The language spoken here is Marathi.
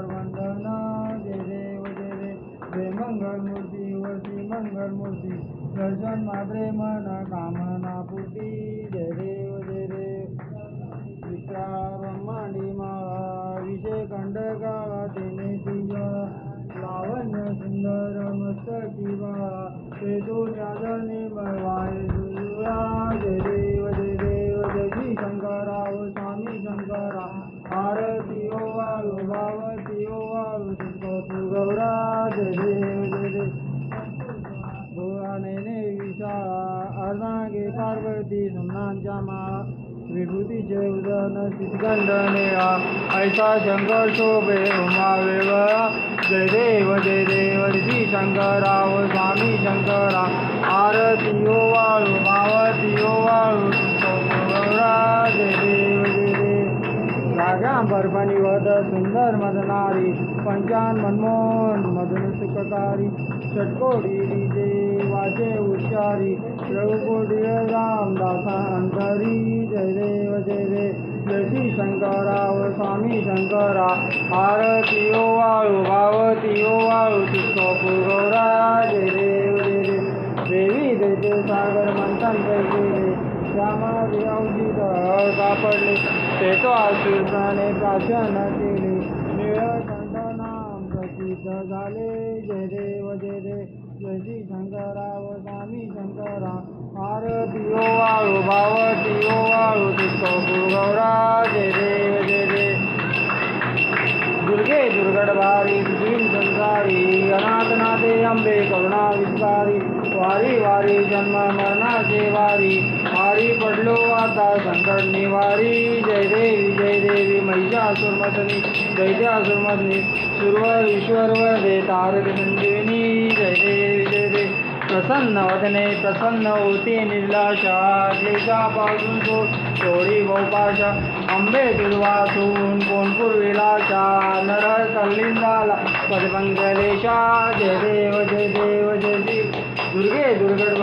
सुंदर वंदना जय देव जय देव जय मंगल मूर्ती वरती मंगल मूर्ती दर्शन मात्रे मन कामना पुटी जय देव जय देव विक्रा ब्रह्मांडी विषय खंडका तेने तुझ्या लावण्य सुंदर मस्त बाळा. ते तो राजने वाय दुर्गा जय देव जय देव जय श्री शंकराव स्वामी शंकरा आरती ओ वाळू भावती अर्धांगे पार्वती सुमनांच्या माळा. विभूतीचे उदन सिद्गंध निळा ऐसा शंकर शोभे उमा वेगळा जय देव जय देव श्री शंकराव स्वामी शंकरा आरती ओ वाळू मावती ओ वाळू. जय देव जय देव. रागांबर वद सुंदर मदनारी. पंचान मनमोहन मदन सुखकारी. षटकोडी विजय. वाचे हुशारी रघुकोटी रामदासा अंतरी जय देव जय देव। जशी शंकराव स्वामी शंकरा। आरती ओ वाळू भावती ओ वाळू तिथो गौरा जय देव जय देव। देवी देते सागर मंथन केले श्यामादी औषध सापडले। ते तो आशीर्वाने प्राशन केले। निळकंठ नाम प्रसिद्ध झाले। जय देव जय देव। जय श्री शंकराव स्वामी शंकरा आरतीओ वाळू भावतीओ वाळू तुझो गौरा जय देव जय देव दुर्गे दुर्गडभारी भीम संसारी अनाथनाथे अंबे करुणा विस्तारी. वारी वारी जन्म मरणाचे वारी. वारी पडलो आता संकट निवारी. जय देवी जय देवी महिषासुरमतनी दैत्यासुरमतनी सुरवर ईश्वर वर दे तारक संजीवनी. विजय दे प्रसन्न वदने प्रसन्न होती निर्लाशा लेखा पासून तो चोरी गोपाशा अंबे दुर्वासून कोणपूर विलासा. नर कल्लिंदाला पदमंगलेशा जय देव जय देव जय देव. दुर्गे दुर्गड